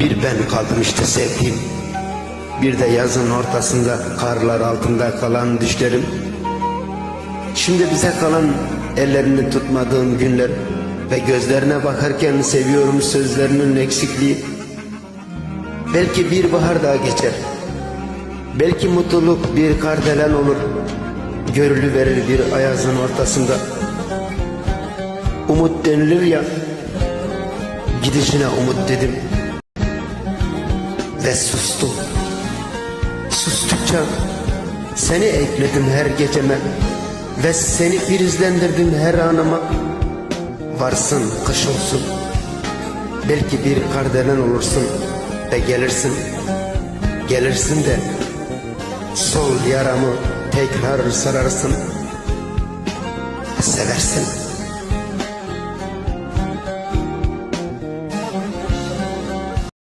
Bir ben kaldım işte sevdiğim. Bir de yazın ortasında karlar altında kalan düşlerim. Şimdi bize kalan ellerini tutmadığım günler ve gözlerine bakarken seviyorum sözlerinin eksikliği. Belki bir bahar daha geçer. Belki mutluluk bir kardelen olur. Görülü verir bir ayazın ortasında. Umut denilir ya. Gidişine umut dedim. Ve sustum. Sustukça seni ekledim her geceme. Ve seni filizlendirdim her anıma. Varsın kış olsun. Belki bir kardelen olursun ve gelirsin. Gelirsin de sol yaramı tekrar sararsın. Seversin.